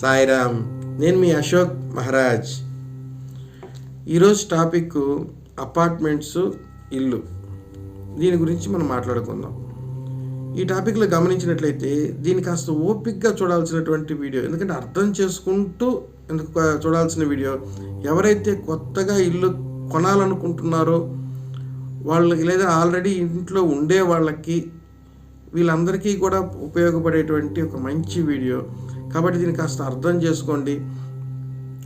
సాయిరామ్ నేను మీ అశోక్ మహారాజ్. ఈరోజు topic apartments ఇల్లు. దీని గురించి మనం మాట్లాడుకుందాం. ఈ టాపిక్లో గమనించినట్లయితే దీన్ని కాస్త ఓపిక్గా చూడాల్సినటువంటి వీడియో ఎందుకంటే అర్థం చేసుకుంటూ ఎందుకు చూడాల్సిన వీడియో ఎవరైతే కొత్తగా ఇల్లు కొనాలనుకుంటున్నారో వాళ్ళకి లేదా ఆల్రెడీ ఇంట్లో ఉండే వాళ్ళకి వీళ్ళందరికీ కూడా ఉపయోగపడేటువంటి ఒక మంచి వీడియో. కాబట్టి దీన్ని కాస్త అర్థం చేసుకోండి.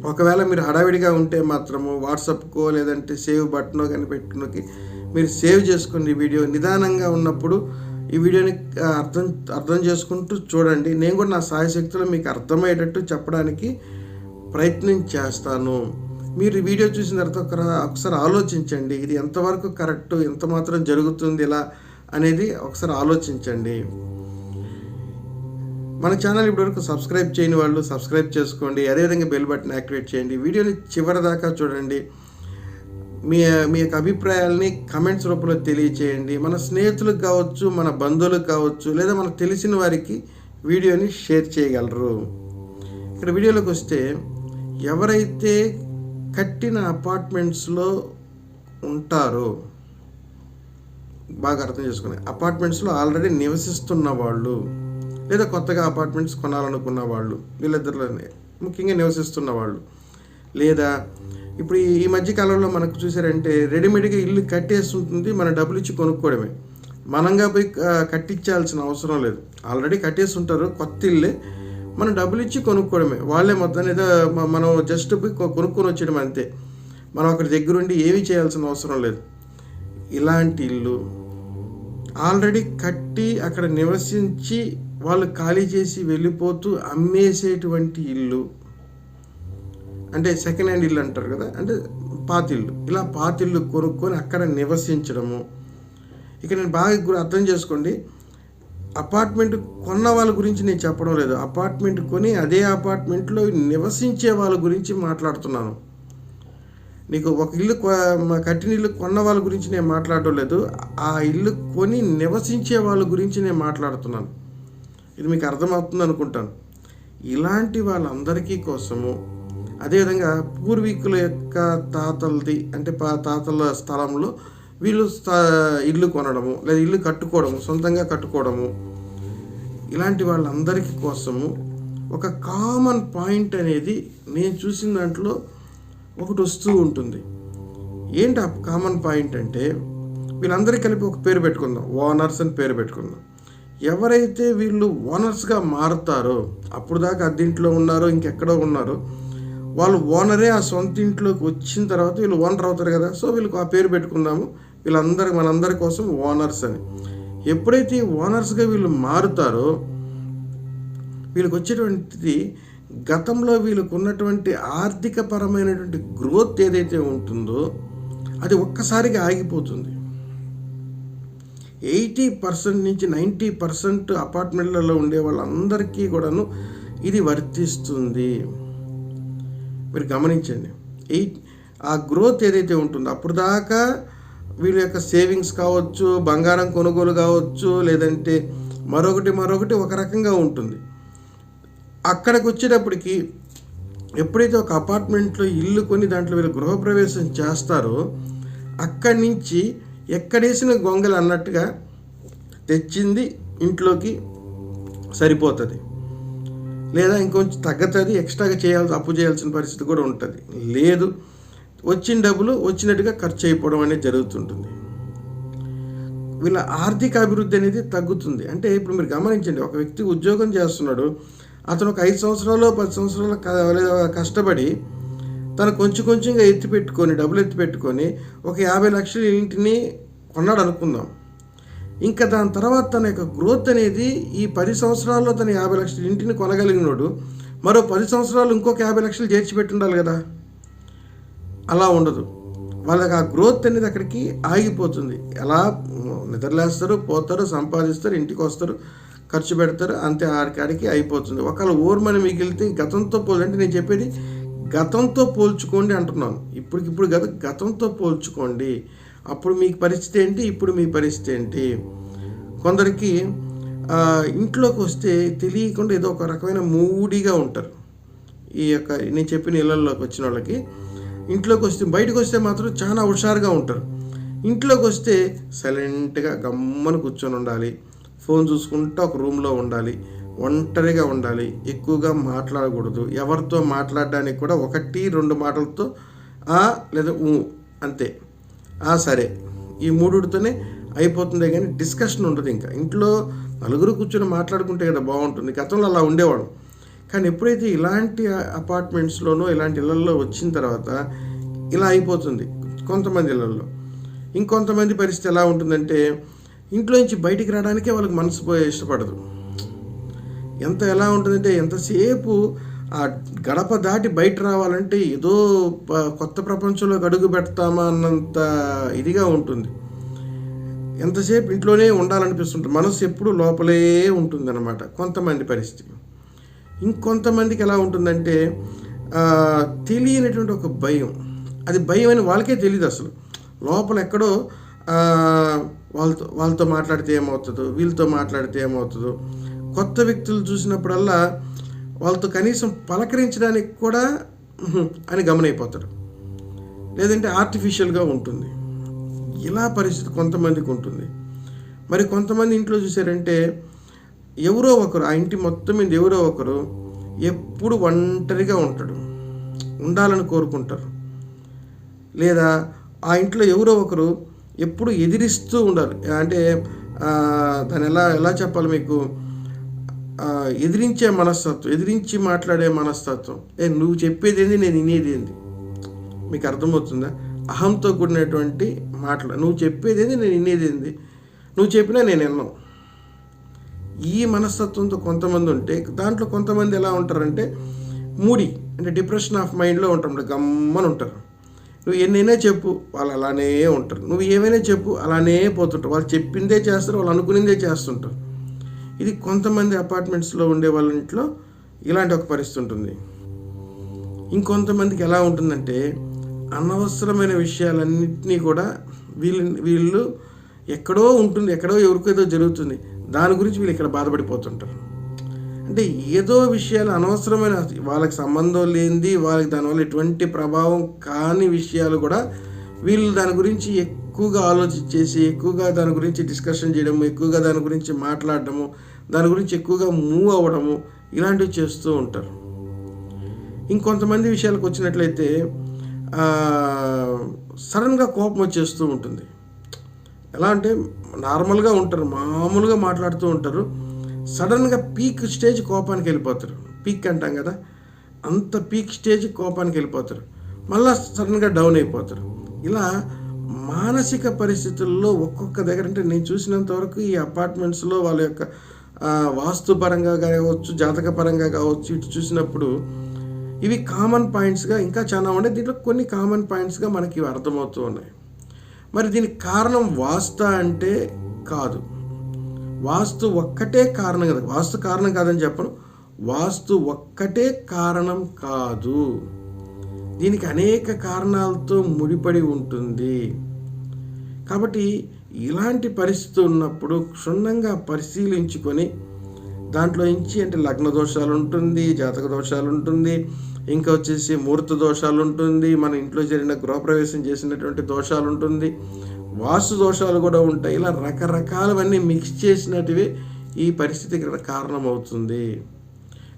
ఒకవేళ మీరు హడావిడిగా ఉంటే మాత్రము వాట్సాప్కో లేదంటే సేవ్ బటనో కానీ పెట్టుకున్నకి మీరు సేవ్ చేసుకోండి ఈ వీడియో నిదానంగా ఉన్నప్పుడు ఈ వీడియోని అర్థం అర్థం చేసుకుంటూ చూడండి. నేను కూడా నా సాయశక్తిలో మీకు అర్థమయ్యేటట్టు చెప్పడానికి ప్రయత్నం చేస్తాను. మీరు వీడియో చూసిన తర్వాత ఒకసారి ఆలోచించండి ఇది ఎంతవరకు కరెక్ట్ ఎంత మాత్రం జరుగుతుంది ఇలా అనేది ఒకసారి ఆలోచించండి. మన ఛానల్ ఇప్పటివరకు సబ్స్క్రైబ్ చేయని వాళ్ళు సబ్స్క్రైబ్ చేసుకోండి అదేవిధంగా బెల్ బటన్ యాక్టివేట్ చేయండి. వీడియోని చివరి దాకా చూడండి. మీ మీ యొక్క అభిప్రాయాల్ని కమెంట్స్ రూపంలో తెలియచేయండి. మన స్నేహితులకు కావచ్చు మన బంధువులకు కావచ్చు లేదా మనకు తెలిసిన వారికి వీడియోని షేర్ చేయగలరు. ఇక్కడ వీడియోలోకి వస్తే ఎవరైతే కట్టిన అపార్ట్మెంట్స్లో ఉంటారు. బాగా అర్థం చేసుకుని. అపార్ట్మెంట్స్లో ఆల్రెడీ నివసిస్తున్న వాళ్ళు లేదా కొత్తగా అపార్ట్మెంట్స్ కొనాలనుకున్న వాళ్ళు వీళ్ళిద్దరిలోనే ముఖ్యంగా నివసిస్తున్న వాళ్ళు. లేదా ఇప్పుడు ఈ- మధ్య కాలంలో మనకు చూసారంటే రెడీమేడ్గా ఇల్లు కట్టేసి ఉంటుంది మన డబ్బులు ఇచ్చి కొనుక్కోవడమే. మనంగా పోయి కట్టించాల్సిన అవసరం లేదు. ఆల్రెడీ కట్టేసి ఉంటారు కొత్త ఇల్లే మనం డబ్బులు ఇచ్చి కొనుక్కోవడమే. వాళ్ళే మొత్తం ఏదో మనం జస్ట్ పోయి కొ- కొనుక్కొని వచ్చేయడం అంతే. మనం అక్కడ దగ్గరుండి ఏమీ చేయాల్సిన అవసరం లేదు. ఇలాంటి ఇల్లు ఆల్రెడీ కట్టి అక్కడ నివసించి వాళ్ళు ఖాళీ చేసి వెళ్ళిపోతూ అమ్మేసేటువంటి ఇల్లు. అంటే సెకండ్ హ్యాండ్ ఇల్లు అంటారు కదా? అంటే పాతిల్లు ఇలా పాతిల్లు కొనుక్కొని అక్కడ నివసించడము. ఇక నేను బాగా అర్థం చేసుకోండి. అపార్ట్మెంట్ కొన్న వాళ్ళ గురించి నేను చెప్పడం లేదు. అపార్ట్మెంట్ కొని అదే అపార్ట్మెంట్లో నివసించే వాళ్ళ గురించి మాట్లాడుతున్నాను. నీకు ఒక ఇల్లు కొ- కట్టిన ఇల్లు కొన్న వాళ్ళ గురించి నేను మాట్లాడడం లేదు. ఆ ఇల్లు కొని నివసించే వాళ్ళ గురించి నేను మాట్లాడుతున్నాను. ఇది మీకు అర్థమవుతుంది అనుకుంటాను. ఇలాంటి వాళ్ళందరికీ కోసము అదేవిధంగా పూర్వీకుల యొక్క తాతలది అంటే పా తాతల స్థలంలో వీళ్ళు ఇల్లు కొనడము లేదా ఇల్లు కట్టుకోవడము సొంతంగా కట్టుకోవడము ఇలాంటి వాళ్ళందరికీ కోసము ఒక కామన్ పాయింట్ అనేది నేను చూసిన దాంట్లో ఒకటి వస్తూ ఉంటుంది. ఏంటి ఆ కామన్ పాయింట్ అంటే వీళ్ళందరికీ కలిపి ఒక పేరు పెట్టుకుందాం ఓనర్స్ అని పేరు పెట్టుకుందాం. ఎవరైతే వీళ్ళు ఓనర్స్గా మారుతారో అప్పుడు దాకా అద్దెంట్లో ఉన్నారో ఇంకెక్కడో ఉన్నారో వాళ్ళు ఓనరే ఆ సొంత ఇంట్లోకి వచ్చిన తర్వాత వీళ్ళు ఓనర్ అవుతారు కదా. సో వీళ్ళకి ఆ పేరు పెట్టుకున్నాము వీళ్ళందరి మనందరి కోసం ఓనర్స్ అని. ఎప్పుడైతే ఓనర్స్గా వీళ్ళు మారుతారో వీళ్ళకి వచ్చేటువంటిది గతంలో వీళ్ళకు ఉన్నటువంటి ఆర్థిక పరమైనటువంటి గ్రోత్ ఏదైతే ఉంటుందో అది ఒక్కసారిగా ఆగిపోతుంది. ఎయిటీ పర్సెంట్ నుంచి నైంటీ పర్సెంట్ అపార్ట్మెంట్లలో ఉండే వాళ్ళందరికీ కూడాను ఇది వర్తిస్తుంది. మీరు గమనించండి. ఎయిట్ ఆ గ్రోత్ ఏదైతే ఉంటుందో అప్పుడు దాకా వీళ్ళ యొక్క సేవింగ్స్ కావచ్చు బంగారం కొనుగోలు కావచ్చు లేదంటే మరొకటి మరొకటి ఒక రకంగా ఉంటుంది. అక్కడికి వచ్చేటప్పటికి ఎప్పుడైతే ఒక అపార్ట్మెంట్లో ఇల్లు కొని దాంట్లో వీళ్ళు గృహప్రవేశం చేస్తారో అక్కడి నుంచి ఎక్కడేసిన గొంగలు అన్నట్టుగా తెచ్చింది ఇంట్లోకి సరిపోతుంది. లేదా ఇంకొంచెం తగ్గుతుంది ఎక్స్ట్రాగా చేయాల్సి అప్పు చేయాల్సిన పరిస్థితి కూడా ఉంటుంది. లేదు వచ్చిన డబ్బులు వచ్చినట్టుగా ఖర్చు అయిపోవడం అనేది జరుగుతుంటుంది. వీళ్ళ ఆర్థిక అభివృద్ధి అనేది తగ్గుతుంది. అంటే ఇప్పుడు మీరు గమనించండి ఒక వ్యక్తి ఉద్యోగం చేస్తున్నాడు అతను ఒక ఐదు సంవత్సరాలు పది సంవత్సరాలు లేదా కష్టపడి తను కొంచెం కొంచెంగా ఎత్తి పెట్టుకొని డబ్బులు ఎత్తి పెట్టుకొని ఒక యాభై లక్షల ఇంటిని కొన్నాడు అనుకుందాం. ఇంకా దాని తర్వాత తన యొక్క గ్రోత్ అనేది ఈ పది సంవత్సరాల్లో తన యాభై లక్షల ఇంటిని కొనగలిగినోడు. మరో పది సంవత్సరాలు ఇంకొక యాభై లక్షలు చేర్చి ఉండాలి కదా. అలా ఉండదు. వాళ్ళకి ఆ గ్రోత్ అనేది అక్కడికి ఆగిపోతుంది. ఎలా? నిద్రలేస్తారు పోతారు సంపాదిస్తారు ఇంటికి వస్తారు ఖర్చు పెడతారు అంతే ఆడికాడికి అయిపోతుంది. ఒకవేళ ఓర్మని మిగిలితే గతంతో పోలంటే నేను చెప్పేది గతంతో పోల్చుకోండి అంటున్నాను. ఇప్పటికిప్పుడు గత గతంతో పోల్చుకోండి. అప్పుడు మీకు పరిస్థితి ఏంటి? ఇప్పుడు మీ పరిస్థితి ఏంటి? కొందరికి ఇంట్లోకి వస్తే తెలియకుండా ఏదో ఒక రకమైన మూడీగా ఉంటారు. ఈ యొక్క నేను చెప్పిన ఇళ్ళల్లోకి వచ్చిన వాళ్ళకి. ఇంట్లోకి వస్తే బయటకు వస్తే మాత్రం చాలా హుషారుగా ఉంటారు. ఇంట్లోకి వస్తే సైలెంట్గా గమ్మని కూర్చొని ఉండాలి. ఫోన్ చూసుకుంటూ ఒక రూమ్లో ఉండాలి. ఒంటరిగా ఉండాలి. ఎక్కువగా మాట్లాడకూడదు. ఎవరితో మాట్లాడడానికి కూడా ఒకటి రెండు మాటలతో ఆ లేదా ఊ అంతే. సరే. ఈ మూడుతోనే అయిపోతుంది కానీ డిస్కషన్ ఉండదు ఇంకా. ఇంట్లో నలుగురు కూర్చొని మాట్లాడుకుంటే కదా బాగుంటుంది. గతంలో అలా ఉండేవాడు కానీ ఎప్పుడైతే ఇలాంటి అపార్ట్మెంట్స్లోనో ఇలాంటి ఇళ్ళల్లో వచ్చిన తర్వాత ఇలా అయిపోతుంది కొంతమంది ఇళ్ళల్లో ఇంకొంతమంది పరిస్థితి ఎలా ఉంటుందంటే ఇంట్లో నుంచి బయటికి రావడానికే వాళ్ళకి మనసు పోయే ఇష్టపడదు. ఎంత ఎలా ఉంటుందంటే ఎంతసేపు ఆ గడప దాటి బయట రావాలంటే ఏదో ప- కొత్త ప్రపంచంలో అడుగు పెడతామా అన్నంత ఇదిగా ఉంటుంది. ఎంతసేపు ఇంట్లోనే ఉండాలనిపిస్తుంటుంది మనసు ఎప్పుడు లోపలే ఉంటుంది అనమాట కొంతమంది పరిస్థితి ఇంకొంతమందికి ఎలా ఉంటుందంటే తెలియనటువంటి ఒక భయం. అది భయం అని వాళ్ళకే తెలియదు అసలు. లోపల ఎక్కడో వాళ్ళతో వాళ్ళతో మాట్లాడితే ఏమవుతుందో వీళ్ళతో మాట్లాడితే ఏమవుతుందో కొత్త వ్యక్తులు చూసినప్పుడల్లా వాళ్ళతో కనీసం పలకరించడానికి కూడా అని గమనైపోతాడు లేదంటే ఆర్టిఫిషియల్గా ఉంటుంది. ఇలా పరిస్థితి కొంతమందికి ఉంటుంది. మరి కొంతమంది ఇంట్లో చూసారంటే ఎవరో ఒకరు ఆ ఇంటి మొత్తం మీద ఎవరో ఒకరు ఎప్పుడు ఒంటరిగా ఉంటాడు. ఉండాలని కోరుకుంటారు. లేదా ఆ ఇంట్లో ఎవరో ఒకరు ఎప్పుడు ఎదిరిస్తూ ఉండాలి. అంటే దాని ఎలా ఎలా చెప్పాలి మీకు? ఎదిరించే మనస్తత్వం ఎదిరించి మాట్లాడే మనస్తత్వం. ఏ నువ్వు చెప్పేది ఏంది నేను వినేది ఏంది మీకు అర్థమవుతుందా? అహంతో కూడినటువంటి మాటలు. నువ్వు చెప్పేది ఏంది నేను వినేది ఏంది నువ్వు చెప్పినా నేను విన్నాను ఈ మనస్తత్వంతో కొంతమంది ఉంటే దాంట్లో కొంతమంది ఎలా ఉంటారంటే మూడి అంటే డిప్రెషన్ ఆఫ్ మైండ్లో ఉంటారు గమ్మని ఉంటారు. నువ్వు ఎన్నైనా చెప్పు వాళ్ళు అలానే ఉంటారు. నువ్వు ఏమైనా చెప్పు అలానే పోతుంటారు. వాళ్ళు చెప్పిందే చేస్తారు వాళ్ళు అనుకునిందే చేస్తుంటారు. ఇది కొంతమంది అపార్ట్మెంట్స్లో ఉండే వాళ్ళ ఇంట్లో ఇలాంటి ఒక పరిస్థితి ఉంటుంది. ఇంకొంతమందికి ఎలా ఉంటుందంటే అనవసరమైన విషయాలన్నింటినీ కూడా వీళ్ళు వీళ్ళు ఎక్కడో ఉంటుంది ఎక్కడో ఎవరికో ఏదో జరుగుతుంది. దాని గురించి వీళ్ళు ఇక్కడ బాధపడిపోతుంటారు. అంటే ఏదో విషయాలు అనవసరమైన వాళ్ళకి సంబంధం లేనిది వాళ్ళకి దానివల్ల ఎటువంటి ప్రభావం కాని విషయాలు కూడా వీళ్ళు దాని గురించి ఎక్కువగా ఆలోచించేసి ఎక్కువగా దాని గురించి డిస్కషన్ చేయడము ఎక్కువగా దాని గురించి మాట్లాడడము దాని గురించి ఎక్కువగా మూవ్ అవ్వడము ఇలాంటివి చేస్తూ ఉంటారు. ఇంకొంతమంది విషయాలకు వచ్చినట్లయితే సడన్గా కోపం వచ్చేస్తూ ఉంటుంది. ఎలా అంటే నార్మల్గా ఉంటారు మామూలుగా మాట్లాడుతూ ఉంటారు. సడన్గా పీక్ స్టేజ్ కోపానికి వెళ్ళిపోతారు. పీక్ అంటాం కదా అంత పీక్ స్టేజ్ కోపానికి వెళ్ళిపోతారు. మళ్ళా సడన్గా డౌన్ అయిపోతారు. ఇలా మానసిక పరిస్థితుల్లో ఒక్కొక్క దగ్గర అంటే నేను చూసినంత వరకు ఈ అపార్ట్మెంట్స్లో వాళ్ళ యొక్క వాస్తుపరంగా కావచ్చు జాతక పరంగా కావచ్చు ఇటు చూసినప్పుడు ఇవి కామన్ పాయింట్స్గా ఇంకా చాలా ఉన్నాయి. దీంట్లో కొన్ని కామన్ పాయింట్స్గా మనకి ఇవి అర్థమవుతూ ఉన్నాయి. మరి దీనికి కారణం వాస్త అంటే కాదు. వాస్తు ఒక్కటే కారణం కదా. వాస్తు కారణం కాదని చెప్పను. వాస్తు ఒక్కటే కారణం కాదు. దీనికి అనేక కారణాలతో ముడిపడి ఉంటుంది. కాబట్టి ఇలాంటి పరిస్థితి ఉన్నప్పుడు క్షుణ్ణంగా పరిశీలించుకొని దాంట్లో నుంచి అంటే లగ్న దోషాలు ఉంటుంది జాతక దోషాలు ఉంటుంది ఇంకా వచ్చేసి ముహూర్త దోషాలు ఉంటుంది మన ఇంట్లో జరిగిన గృహప్రవేశం చేసినటువంటి దోషాలు ఉంటుంది వాస్తు దోషాలు కూడా ఉంటాయి. ఇలా రకరకాలవన్నీ మిక్స్ చేసినటివి ఈ పరిస్థితికి కారణమవుతుంది.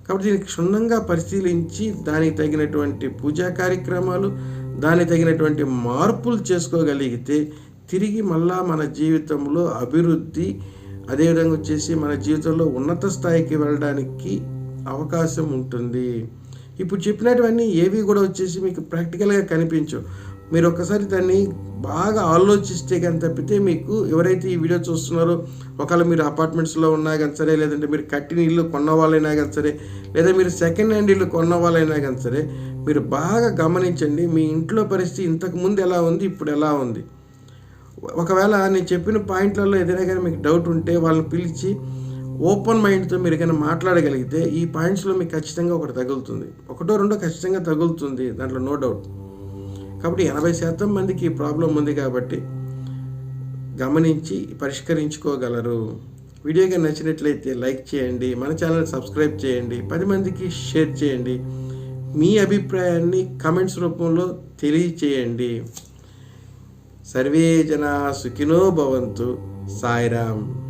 కాబట్టి దీనికి క్షుణ్ణంగా పరిశీలించి దానికి తగినటువంటి పూజా కార్యక్రమాలు దానికి తగినటువంటి మార్పులు చేసుకోగలిగితే తిరిగి మళ్ళా మన జీవితంలో అభివృద్ధి అదేవిధంగా వచ్చేసి మన జీవితంలో ఉన్నత స్థాయికి వెళ్ళడానికి అవకాశం ఉంటుంది. ఇప్పుడు చెప్పినటువన్నీ ఏవి కూడా వచ్చేసి మీకు ప్రాక్టికల్గా కనిపించవు. మీరు ఒక్కసారి దాన్ని బాగా ఆలోచిస్తే కానీ తప్పితే మీకు ఎవరైతే ఈ వీడియో చూస్తున్నారో ఒకవేళ మీరు అపార్ట్మెంట్స్లో ఉన్నా కానీ సరే లేదంటే మీరు కట్టిన ఇల్లు కొన్న వాళ్ళైనా కానీ సరే లేదా మీరు సెకండ్ హ్యాండ్ ఇల్లు కొన్న వాళ్ళైనా కానీ సరే మీరు బాగా గమనించండి మీ ఇంట్లో పరిస్థితి ఇంతకు ముందు ఎలా ఉంది ఇప్పుడు ఎలా ఉంది. ఒకవేళ నేను చెప్పిన పాయింట్లలో ఏదైనా కానీ మీకు డౌట్ ఉంటే వాళ్ళని పిలిచి ఓపెన్ మైండ్తో మీరు కానీ మాట్లాడగలిగితే ఈ పాయింట్స్లో మీకు ఖచ్చితంగా ఒకటి తగులుతుంది. ఒకటో రెండో ఖచ్చితంగా తగులుతుంది దాంట్లో నో డౌట్. కాబట్టి ఎనభై శాతం మందికి ఈ ప్రాబ్లం ఉంది కాబట్టి గమనించి పరిష్కరించుకోగలరు. వీడియోగా నచ్చినట్లయితే లైక్ చేయండి మన ఛానల్ సబ్స్క్రైబ్ చేయండి పది మందికి షేర్ చేయండి మీ అభిప్రాయాన్ని కమెంట్స్ రూపంలో తెలియచేయండి. సర్వే జనా సుఖినో భవంతు. సాయిరామ్.